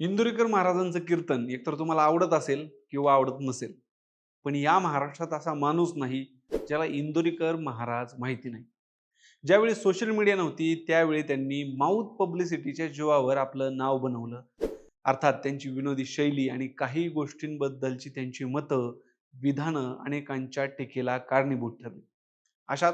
इंदुरीकर महाराजांचं कीर्तन एकतर तुम्हाला आवडत असेल किंवा आवडत नसेल पण या महाराष्ट्रात असा माणूस नाही ज्याला इंदुरीकर महाराज माहिती नाही. ज्यावेळी सोशल मीडिया नव्हती त्यावेळी त्यांनी माऊथ पब्लिसिटीच्या जीवावर आपलं नाव बनवलं. अर्थात त्यांची विनोदी शैली आणि काही गोष्टींबद्दलची त्यांची मतं विधानं अनेकांच्या टीकेला कारणीभूत ठरली. अशात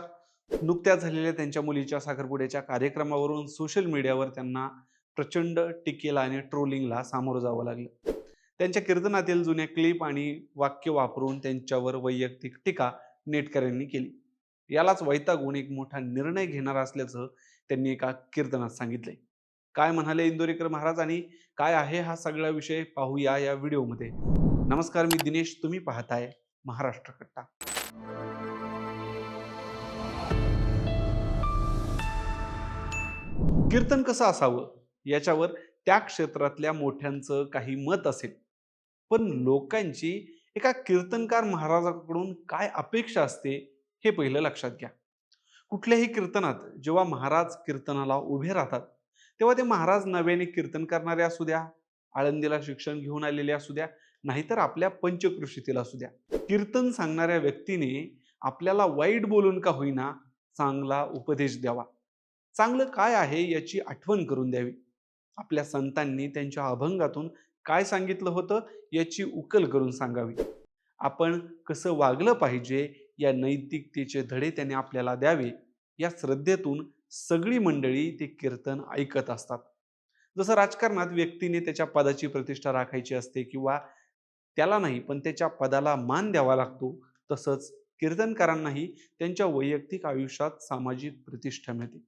नुकत्याच झालेल्या त्यांच्या मुलीच्या साखरपुड्याच्या कार्यक्रमावरून सोशल मीडियावर त्यांना प्रचंड टीकेला आणि ट्रोलिंगला सामोरं जावं लागलं. त्यांच्या कीर्तनातील जुन्या क्लिप आणि वाक्य वापरून त्यांच्यावर वैयक्तिक टीका नेटकऱ्यांनी केली. यालाच वैतागून एक मोठा निर्णय घेणार असल्याचं त्यांनी एका कीर्तनात सांगितले काय म्हणाले इंदोरीकर महाराज आणि काय आहे हा सगळा विषय पाहूया या व्हिडिओमध्ये. नमस्कार मी दिनेश. तुम्ही पाहताय महाराष्ट्र कट्टा. कीर्तन कसं असावं? याच्यावर त्या क्षेत्रातल्या मोठ्यांचं काही मत असेल. पण लोकांची एका कीर्तनकार महाराजाकडून काय अपेक्षा असते हे पहिलं लक्षात घ्या. कुठल्याही कीर्तनात जेव्हा महाराज कीर्तनाला उभे राहतात तेव्हा ते महाराज नव्याने कीर्तन करणारे असू द्या आळंदीला शिक्षण घेऊन आलेले असू द्या नाहीतर आपल्या पंचकृषीतील असू द्या. कीर्तन सांगणाऱ्या व्यक्तीने आपल्याला वाईट बोलून का होईना चांगला उपदेश द्यावा. चांगलं काय आहे याची आठवण करून द्यावी. आपल्या संतांनी त्यांच्या अभंगातून काय सांगितलं होतं याची उकल करून सांगावी. आपण कसं वागलं पाहिजे या नैतिकतेचे धडे त्याने आपल्याला द्यावे या श्रद्धेतून सगळी मंडळी ते कीर्तन ऐकत असतात. जसं राजकारणात व्यक्तीने त्याच्या पदाची प्रतिष्ठा राखायची असते किंवा त्याला नाही पण त्याच्या पदाला मान द्यावा लागतो तसंच कीर्तनकारांनाही त्यांच्या वैयक्तिक आयुष्यात सामाजिक प्रतिष्ठा मिळते.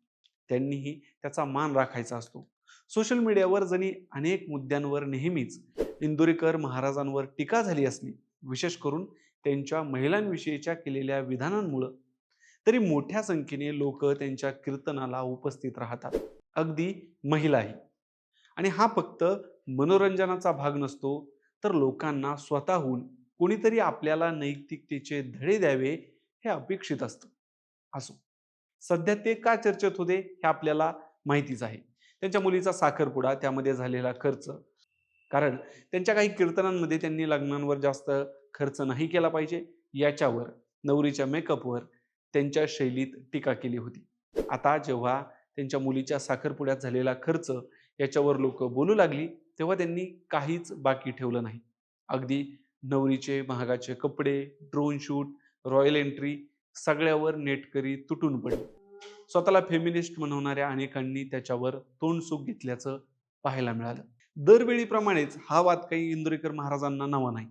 त्यांनीही त्याचा मान राखायचा असतो. सोशल मीडियावर जणी अनेक मुद्द्यांवर नेहमीच इंदोरीकर महाराजांवर टीका झाली असली विशेष करून त्यांच्या महिलांविषयीच्या केलेल्या विधानांमुळं तरी मोठ्या संख्येने लोक त्यांच्या कीर्तनाला उपस्थित राहतात. अगदी महिलाही. आणि हा फक्त मनोरंजनाचा भाग नसतो तर लोकांना स्वतःहून कोणीतरी आपल्याला नैतिकतेचे धडे द्यावे हे अपेक्षित असतं. असो. सध्या ते का चर्चेत होते हे आपल्याला माहितीच आहे. त्यांच्या मुलीचा साखरपुडा त्यामध्ये झालेला खर्च. कारण त्यांच्या काही कीर्तनांमध्ये त्यांनी लग्नांवर जास्त खर्च नाही केला पाहिजे. याच्यावर नवरीच्या मेकअपवर त्यांच्या शैलीत टीका केली होती. आता जेव्हा त्यांच्या मुलीच्या साखरपुड्यात झालेला खर्च याच्यावर लोक बोलू लागली तेव्हा त्यांनी काहीच बाकी ठेवलं नाही. अगदी नवरीचे महागाचे कपडे ड्रोन शूट रॉयल एंट्री सगळ्यावर नेटकरी तुटून पडली. स्वतःला फेमिनिस्ट म्हणवणाऱ्या अनेकांनी त्याच्यावर तोंडसुख घेतल्याचं पाहायला मिळालं. दरवेळीप्रमाणेच हा वाद काही इंदुरेकर महाराजांना नवा नाही.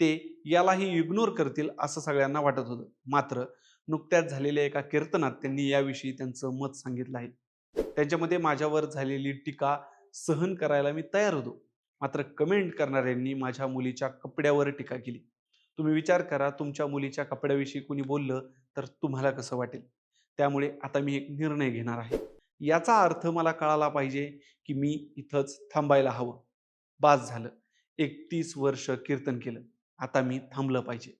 ते यालाही इग्नोर करतील असं सगळ्यांना वाटत होतं. मात्र नुकत्याच झालेल्या एका कीर्तनात त्यांनी याविषयी त्यांचं मत सांगितलं आहे. त्यांच्यामध्ये माझ्यावर झालेली टीका सहन करायला मी तयार होतो. मात्र कमेंट करणाऱ्यांनी माझ्या मुलीच्या कपड्यावर टीका केली. तुम्ही विचार करा तुमच्या मुलीच्या कपड्याविषयी कुणी बोललं तर तुम्हाला कसं वाटेल? त्यामुळे आता मी एक निर्णय घेणार आहे. याचा अर्थ मला कळाला पाहिजे की मी इथंच थांबायला हवं. बास झालं. एकतीस वर्ष कीर्तन केलं. आता मी थांबलं पाहिजे.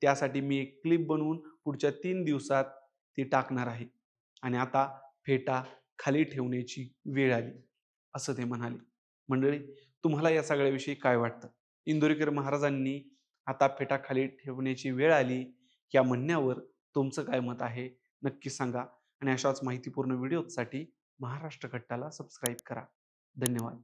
त्यासाठी मी एक क्लिप बनवून पुढच्या तीन दिवसात ती टाकणार आहे. आणि आता फेटा खाली ठेवण्याची वेळ आली. असं ते म्हणाले. मंडळी तुम्हाला या सगळ्याविषयी काय वाटतं? इंदोरीकर महाराजांनी आता फेटा खाली ठेवण्याची वेळ आली. या म्हणण्यावर तुमचं काय मत आहे? नक्की सांगा आणि अशाच माहितीपूर्ण व्हिडिओसाठी महाराष्ट्र घट्टाला सबस्क्राईब करा. धन्यवाद.